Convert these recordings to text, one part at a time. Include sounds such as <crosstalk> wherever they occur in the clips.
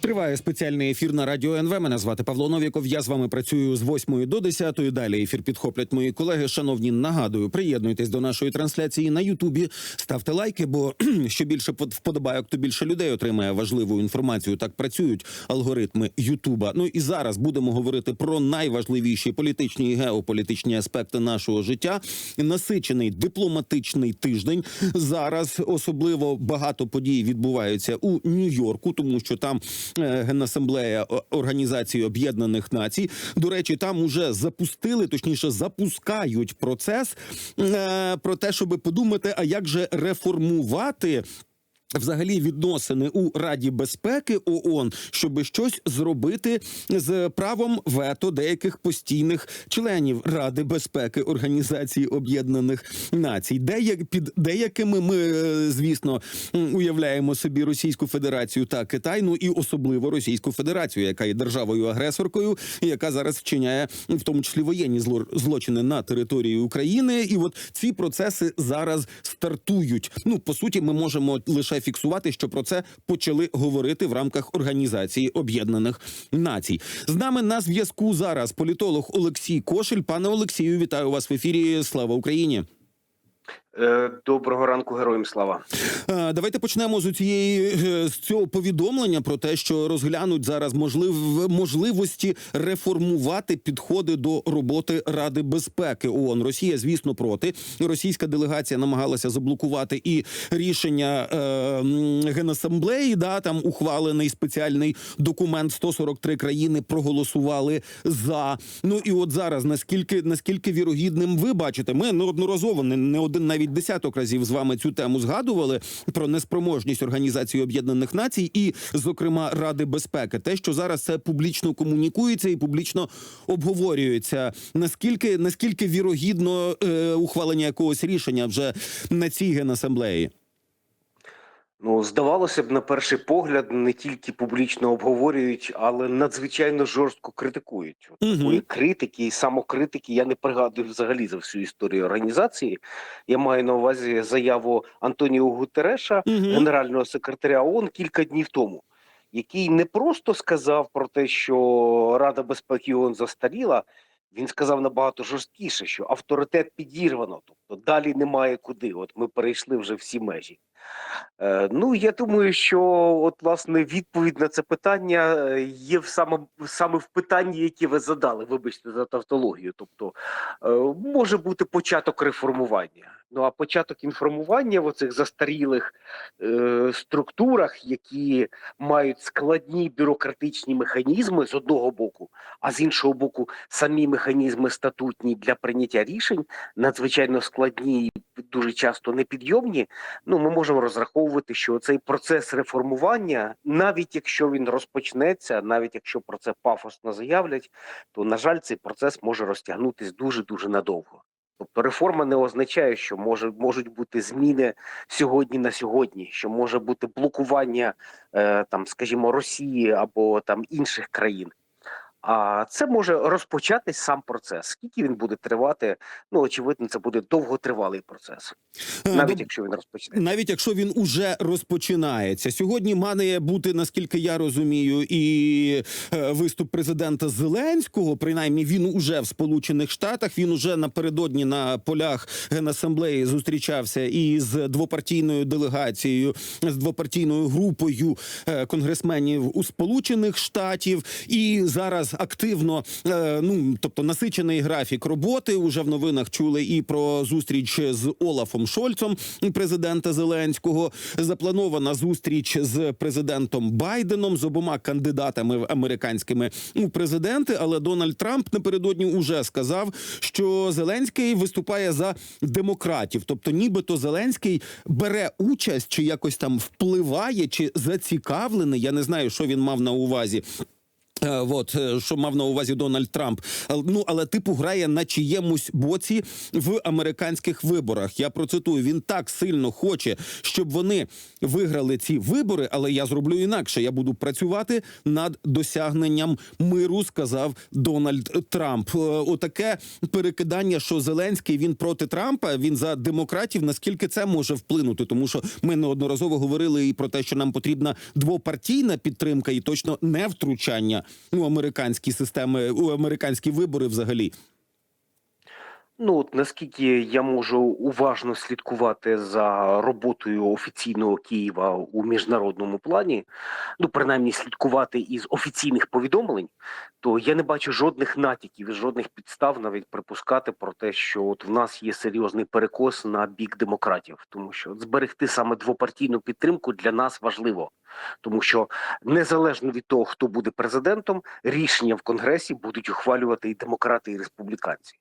Триває спеціальний ефір на радіо НВ. Мене звати Павло Новіков. Я з вами працюю з 8 до 10. Далі ефір підхоплять мої колеги. Шановні, нагадую, приєднуйтесь до нашої трансляції на Ютубі. Ставте лайки, бо <clears throat> що більше под- вподобайок, то більше людей отримає важливу інформацію. Так працюють алгоритми Ютуба. Ну і зараз будемо говорити про найважливіші політичні і геополітичні аспекти нашого життя. Насичений дипломатичний тиждень. Зараз особливо багато подій відбуваються у Нью-Йорку, тому що там генасамблея Організації Об'єднаних Націй. До речі, там уже запустили, точніше, запускають процес е, про те, щоб подумати, а як же реформувати. Взагалі відносини у Раді безпеки ООН, щоб щось зробити з правом вето деяких постійних членів Ради безпеки Організації Об'єднаних Націй. Деяк під деякими ми, е, звісно, уявляємо собі Російську Федерацію та Китай, ну і особливо Російську Федерацію, яка є державою агресоркою, яка зараз вчиняє в тому числі воєнні зло- злочини на території України. І от ці процеси зараз стартують. Ну по суті, ми можемо лише фіксувати, що про це почали говорити в рамках Організації Об'єднаних Націй. З нами на зв'язку зараз політолог Олексій Кошель. Пане Олексію, вітаю вас в ефірі. Слава Україні. Е, Доброго ранку, героям слава. Е, Давайте почнемо з цієї е, з цього повідомлення про те, що розглянуть зараз можлив можливості реформувати підходи до роботи Ради безпеки ООН. Росія, звісно, проти. Російська делегація намагалася заблокувати і рішення е, генасамблеї. Да, там ухвалений спеціальний документ. 143 країни проголосували за. Ну і от зараз наскільки наскільки вірогідним ви бачите, ми неодноразово не, не один навіть десяток разів з вами цю тему згадували про неспроможність Організації Об'єднаних Націй і, зокрема, Ради безпеки. Те, що зараз це публічно комунікується і публічно обговорюється. Наскільки наскільки вірогідно е, ухвалення якогось рішення вже на цій генасамблеї? Ну, здавалося б, на перший погляд, не тільки публічно обговорюють, але надзвичайно жорстко критикують. Такої критики і самокритики я не пригадую взагалі за всю історію організації. Я маю на увазі заяву Антоніо Гутереша, Мгм. генерального секретаря ООН, кілька днів тому, який не просто сказав про те, що Рада безпеки ООН застаріла. Він сказав набагато жорсткіше, що авторитет підірвано, тобто далі немає куди. От ми перейшли вже всі межі. Е, ну я думаю, що от власне відповідь на це питання е, є в саме, саме в питанні, яке ви задали. Вибачте за тавтологію. Тобто е, може бути початок реформування. Ну а початок інформування в оцих застарілих е, структурах, які мають складні бюрократичні механізми з одного боку, а з іншого боку, самі механізми статутні для прийняття рішень надзвичайно складні і дуже часто непідйомні. Ну, ми можемо розраховувати, що цей процес реформування, навіть якщо він розпочнеться, навіть якщо про це пафосно заявлять, то на жаль, цей процес може розтягнутись дуже дуже надовго. Тобто реформа не означає, що може можуть бути зміни сьогодні на сьогодні, що може бути блокування е, там, скажімо, Росії або там інших країн. А це може розпочатись сам процес. Скільки він буде тривати? Ну очевидно, це буде довготривалий процес, Е, навіть доб- якщо він розпочнеться. Навіть якщо він уже розпочинається, сьогодні має бути, наскільки я розумію, і е, виступ президента Зеленського. Принаймні, він уже в Сполучених Штатах. Він уже напередодні на полях генасамблеї зустрічався із двопартійною делегацією, з двопартійною групою е, конгресменів у Сполучених Штатів. І зараз активно, е, ну тобто насичений графік роботи. Уже в новинах чули і про зустріч з Олафом Шольцом, президента Зеленського. Запланована зустріч з президентом Байденом з обома кандидатами в американськими у президенти. Але Дональд Трамп напередодні уже сказав, що Зеленський виступає за демократів, тобто, нібито Зеленський бере участь чи якось там впливає, чи зацікавлений. Я не знаю, що він мав на увазі От е, що мав на увазі Дональд Трамп. Е, Ну але типу грає на чиємусь боці в американських виборах. Я процитую: він так сильно хоче, щоб вони виграли ці вибори, але я зроблю інакше. Я буду працювати над досягненням миру, сказав Дональд Трамп. Е, Отаке перекидання, що Зеленський він проти Трампа, він за демократів. Наскільки це може вплинути? Тому що ми неодноразово говорили і про те, що нам потрібна двопартійна підтримка, і точно не втручання у американські системи, у американські вибори взагалі. Ну, от наскільки я можу уважно слідкувати за роботою офіційного Києва у міжнародному плані, ну принаймні слідкувати із офіційних повідомлень, то я не бачу жодних натяків жодних підстав навіть припускати про те, що от в нас є серйозний перекос на бік демократів, тому що зберегти саме двопартійну підтримку для нас важливо. Тому що незалежно від того, хто буде президентом, рішення в конгресі будуть ухвалювати і демократи, і республіканці.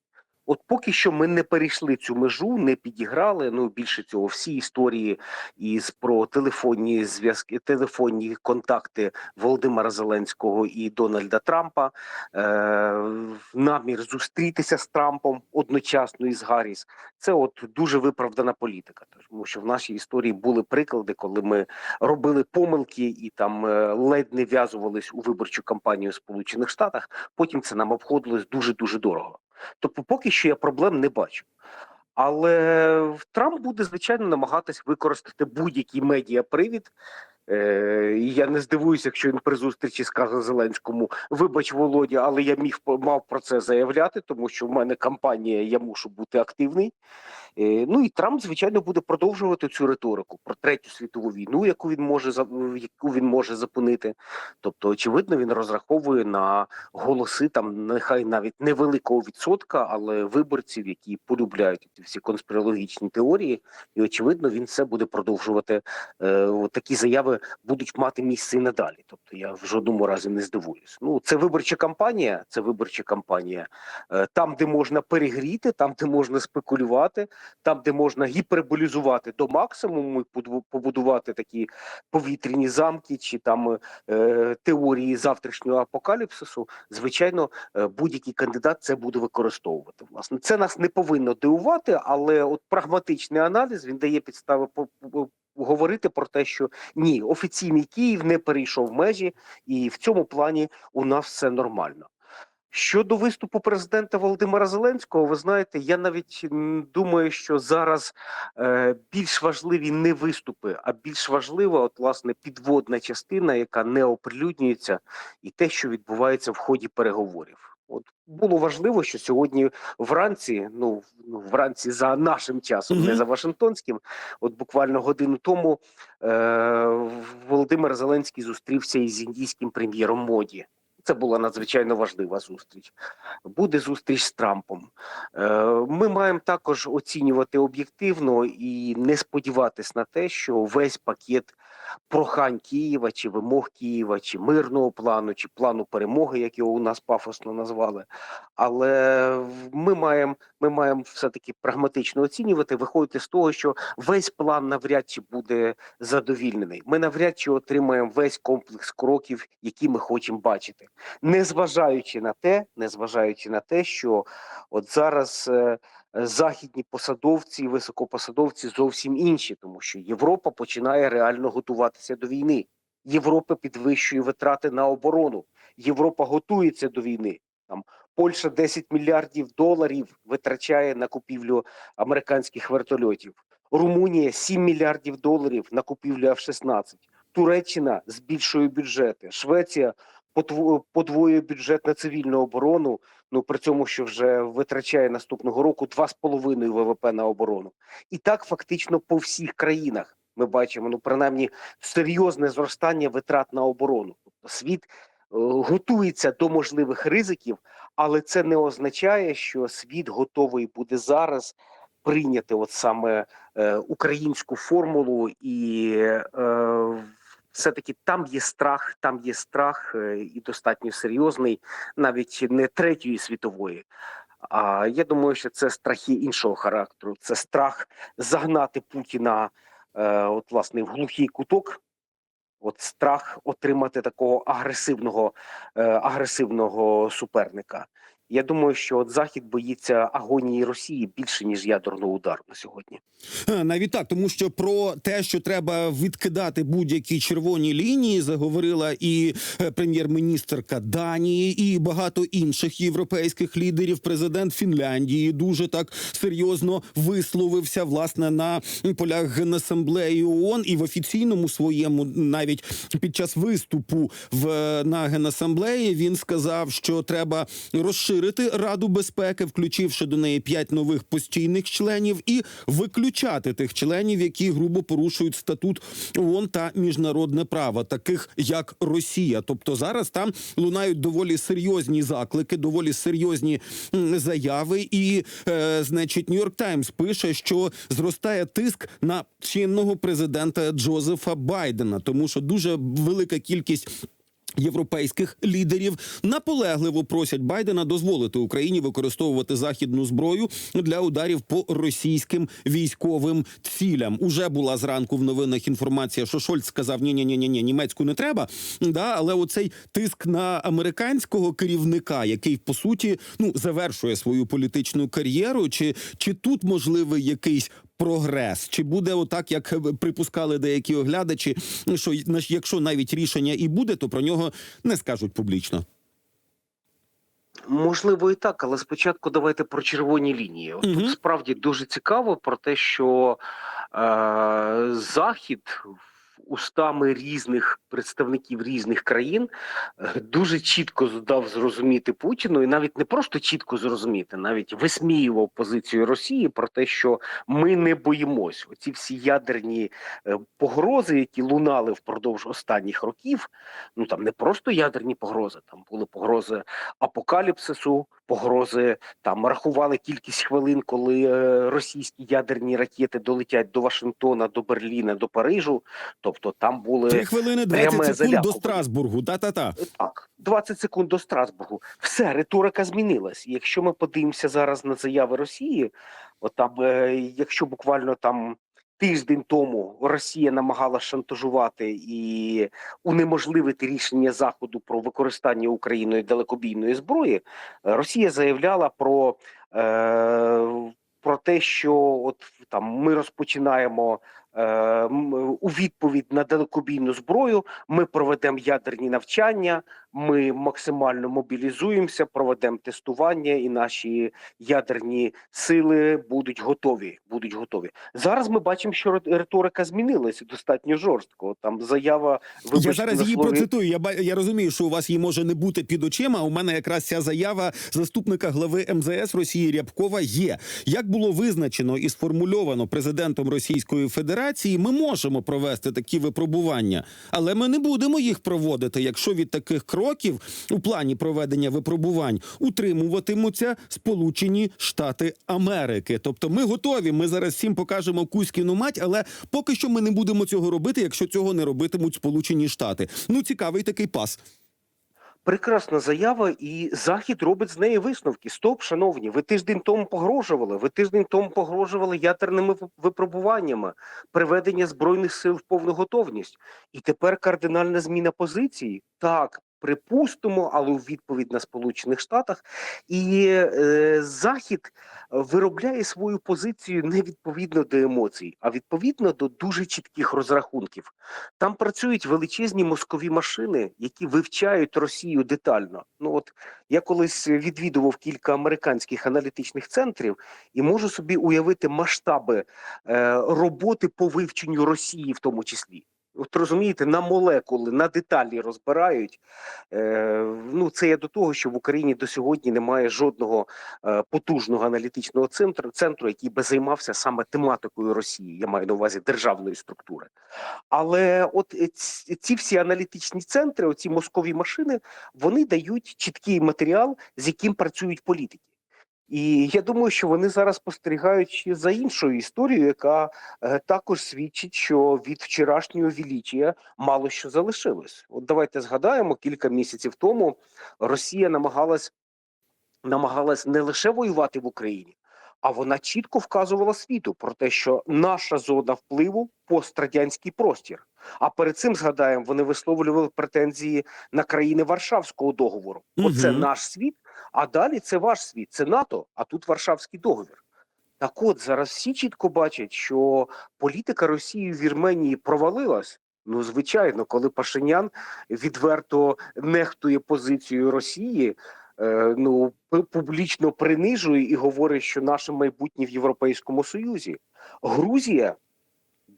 От поки що ми не перейшли цю межу, не підіграли. Ну більше цього, всі історії із про телефонні зв'язки, телефонні контакти Володимира Зеленського і Дональда Трампа, е, намір зустрітися з Трампом одночасно із Гарріс. Це от дуже виправдана політика. Тому що в нашій історії були приклади, коли ми робили помилки і там е, ледь не в'язувались у виборчу кампанію в Сполучених Штатах. Потім це нам обходилось дуже дуже дорого. Тобто, поки що я проблем не бачу. Але Трамп буде звичайно намагатись використати будь-який медіапривід. Е, і я не здивуюся, якщо він при зустрічі скаже Зеленському: Вибач, Володя, але я міг мав про це заявляти, тому що в мене кампанія, я мушу бути активний. Е, ну і Трамп, звичайно, буде продовжувати цю риторику про третю світову війну, яку він може яку він може зупинити. Тобто, очевидно, він розраховує на голоси там, нехай навіть невеликого відсотка, але виборців, які полюбляють всі конспірологічні теорії, і очевидно, він це буде продовжувати. Е, такі заяви будуть мати місце і надалі. Тобто, я в жодному разі не здивуюсь. Ну, це виборча кампанія. Це виборча кампанія. Е, там, де можна перегріти, там, де можна спекулювати, там, де можна гіперболізувати до максимуму, і побудувати такі повітряні замки чи там е, теорії завтрашнього апокаліпсису, звичайно, е, будь-який кандидат це буде використовувати. Власне, це нас не повинно дивувати, але от прагматичний аналіз він дає підстави по- говорити про те, що ні, офіційний Київ не перейшов межі, і в цьому плані у нас все нормально. Щодо виступу президента Володимира Зеленського, ви знаєте, я навіть думаю, що зараз е, більш важливі не виступи, а більш важлива, от власне, підводна частина, яка не оприлюднюється, і те, що відбувається в ході переговорів. От було важливо, що сьогодні вранці, ну, ну вранці за нашим часом, не за Вашингтонським, от буквально годину тому е, Володимир Зеленський зустрівся із індійським прем'єром Моді. Це була надзвичайно важлива зустріч. Буде зустріч з Трампом. Е, Ми маємо також оцінювати об'єктивно і не сподіватись на те, що весь пакет прохань Києва чи вимог Києва, чи мирного плану, чи плану перемоги, як його у нас пафосно назвали. Але ми маємо ми маємо все таки прагматично оцінювати, виходити з того, що весь план навряд чи буде задовільнений. Ми навряд чи отримаємо весь комплекс кроків, які ми хочемо бачити, незважаючи на те, незважаючи на те, що от зараз. Західні посадовці, високопосадовці зовсім інші, тому що Європа починає реально готуватися до війни. Європа підвищує витрати на оборону. Європа готується до війни. Там Польща 10 мільярдів доларів витрачає на купівлю американських вертольотів. Румунія 7 мільярдів доларів на купівлю F-16. Туреччина збільшує бюджети. Швеція подвоює бюджет на цивільну оборону. Ну при цьому, що вже витрачає наступного року 2,5 ВВП на оборону. І так фактично по всіх країнах ми бачимо ну принаймні серйозне зростання витрат на оборону. Тобто світ е, готується до можливих ризиків, але це не означає, що світ готовий буде зараз прийняти от саме е, українську формулу, і е, все-таки там є страх, там є страх е, і достатньо серйозний, навіть не третьої світової. А я думаю, що це страхи іншого характеру. Це страх загнати Путіна, е, от власне, в глухий куток От страх отримати такого агресивного, е, агресивного суперника. Я думаю, що от Захід боїться агонії Росії більше ніж ядерного удару на сьогодні. Е, Навіть так, тому що про те, що треба відкидати будь-які червоні лінії, заговорила і е, прем'єр-міністерка Данії, і багато інших європейських лідерів. Президент Фінляндії дуже так серйозно висловився власне на полях генасамблеї ООН і в офіційному своєму, навіть під час виступу в на генасамблеї, він сказав, що треба розширити Раду безпеки, включивши до неї п'ять нових постійних членів, і виключати тих членів, які грубо порушують статут ООН та міжнародне право, таких як Росія. Тобто зараз там лунають доволі серйозні заклики, доволі серйозні заяви. І, е, значить, Нью-Йорк Таймс пише, що зростає тиск на чинного президента Джозефа Байдена, тому що дуже велика кількість. Європейських лідерів наполегливо просять Байдена дозволити Україні використовувати західну зброю для ударів по російським військовим цілям. Уже була зранку в новинах інформація, що Шольц сказав: ні, ні, ні, ні, ні, німецьку не треба. Да, але оцей тиск на американського керівника, який по суті ну завершує свою політичну кар'єру, чи, чи тут можливий якийсь прогрес? Чи буде отак, як припускали деякі оглядачі, що якщо навіть рішення і буде, то про нього не скажуть публічно? Можливо, і так, але спочатку давайте про червоні лінії. От Мгм. Тут справді дуже цікаво про те, що е, Захід устами різних представників різних країн е, дуже чітко дав зрозуміти Путіну, і навіть не просто чітко зрозуміти, навіть висміював позицію Росії про те, що ми не боїмось. Оці всі ядерні е, погрози, які лунали впродовж останніх років. Ну там не просто ядерні погрози, там були погрози апокаліпсису, погрози там рахували кількість хвилин, коли е, російські ядерні ракети долетять до Вашингтона, до Берліна, до Парижу. Тобто там були Три хвилини 20 секунд до. Страсбургу. Та-та-та. так, 20 секунд до Страсбургу. Все, риторика змінилась. Якщо ми подивимося зараз на заяви Росії, от там, е, якщо буквально там тиждень тому Росія намагалася шантажувати і унеможливити рішення Заходу про використання Україною далекобійної зброї, Росія заявляла про, е, про те, що от там ми розпочинаємо. Е, У відповідь на далекобійну зброю ми проведемо ядерні навчання, ми максимально мобілізуємося, проведемо тестування, і наші ядерні сили будуть готові. Будуть готові. Зараз ми бачимо, що ри- риторика змінилася достатньо жорстко. Там заява я зараз її слові, процитую. Я я розумію, що у вас її може не бути під очима. У мене якраз ця заява заступника глави МЗС Росії Рябкова є. Як було визначено і сформульовано президентом Російської Федерації, ми можемо провести такі випробування, але ми не будемо їх проводити, якщо від таких кроків у плані проведення випробувань утримуватимуться Сполучені Штати Америки. Тобто, ми готові. Ми зараз всім покажемо Кузькіну мать, але поки що ми не будемо цього робити, якщо цього не робитимуть Сполучені Штати. Ну цікавий такий пас. Прекрасна заява, і Захід робить з неї висновки. Стоп, шановні, ви тиждень тому погрожували. Ви тиждень тому погрожували ядерними випробуваннями, приведення збройних сил в повну готовність. І тепер кардинальна зміна позиції. Так, припустимо, але у відповідь на Сполучених Штатах. І е, Захід виробляє свою позицію не відповідно до емоцій, а відповідно до дуже чітких розрахунків. Там працюють величезні мозкові машини, які вивчають Росію детально. Ну от я колись відвідував кілька американських аналітичних центрів і можу собі уявити масштаби е, роботи по вивченню Росії, в тому числі. От розумієте, на молекули, на деталі розбирають. Е, ну, це я до того, що в Україні до сьогодні немає жодного е, потужного аналітичного центру, центру, який би займався саме тематикою Росії. Я маю на увазі державної структури. Але от е, ці, всі аналітичні центри, оці мозкові машини, вони дають чіткий матеріал, з яким працюють політики. І я думаю, що вони зараз спостерігають ще за іншою історією, яка е, також свідчить, що від вчорашнього величія мало що залишилось. От давайте згадаємо, кілька місяців тому Росія намагалась намагалась не лише воювати в Україні, а вона чітко вказувала світу про те, що наша зона впливу пострадянський простір. А перед цим згадаємо, вони висловлювали претензії на країни Варшавського договору. Оце наш світ, а далі це ваш світ, це НАТО, а тут Варшавський договір. Так от зараз всі чітко бачать, що політика Росії в Вірменії провалилась. Ну, звичайно, коли Пашинян відверто нехтує позицією Росії, е, ну публічно принижує і говорить, що наше майбутнє в Європейському Союзі. Грузія,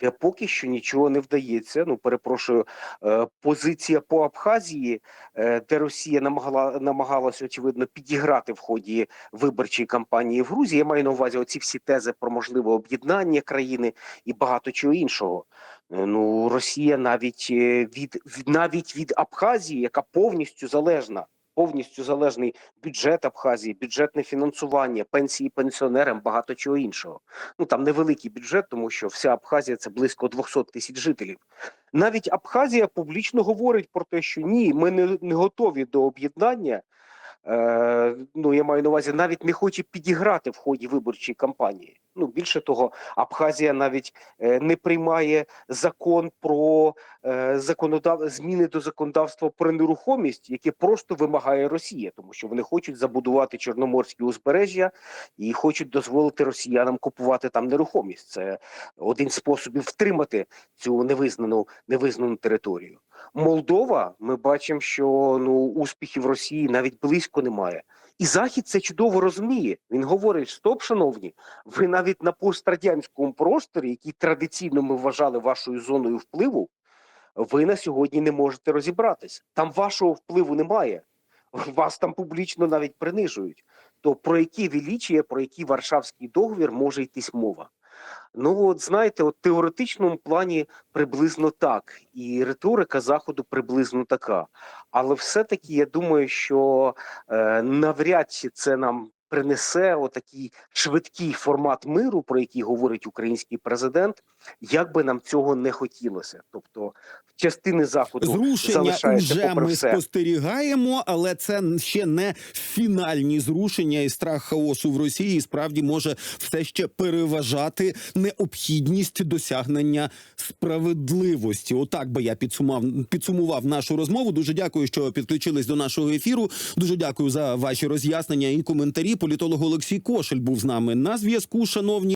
поки що нічого не вдається. Ну, перепрошую, е, позиція по Абхазії, е, де Росія намагала намагалася очевидно підіграти в ході виборчої кампанії в Грузії. Я маю на увазі оці всі тези про можливе об'єднання країни і багато чого іншого. Е, Ну, Росія навіть е, від- навіть від Абхазії, яка повністю залежна. Повністю залежний бюджет Абхазії, бюджетне фінансування, пенсії пенсіонерам, багато чого іншого. Ну там невеликий бюджет, тому що вся Абхазія це близько 200 тисяч жителів. Навіть Абхазія публічно говорить про те, що ні, ми не, не готові до об'єднання. Е, ну я маю на увазі, навіть не хоче підіграти в ході виборчої кампанії. Ну більше того, Абхазія навіть е, не приймає закон про е, законодав... зміни до законодавства про нерухомість, яке просто вимагає Росія, тому що вони хочуть забудувати чорноморські узбережжя і хочуть дозволити росіянам купувати там нерухомість. Це один з способів втримати цю невизнану невизнану територію. Молдова, ми бачимо, що ну успіхів Росії навіть близько немає. І Захід це чудово розуміє. Він говорить: стоп, шановні, ви навіть на пострадянському просторі, який традиційно ми вважали вашою зоною впливу, ви на сьогодні не можете розібратись. Там вашого впливу немає. Вас там публічно навіть принижують. То про які величія, про який Варшавський договір може йтись мова? Ну, от знаєте, от теоретичному плані приблизно так, і риторика заходу приблизно така. Але все-таки я думаю, що е, навряд чи це нам принесе отакий швидкий формат миру, про який говорить український президент, як би нам цього не хотілося. Тобто, частини заходу Зрушення уже ми все. спостерігаємо, але це ще не фінальні зрушення, і страх хаосу в Росії справді може все ще переважати необхідність досягнення справедливості. Отак би я підсумав підсумував нашу розмову. Дуже дякую, що підключились до нашого ефіру. Дуже дякую за ваші роз'яснення і коментарі. Політолог Олексій Кошель був з нами на зв'язку. Шановні.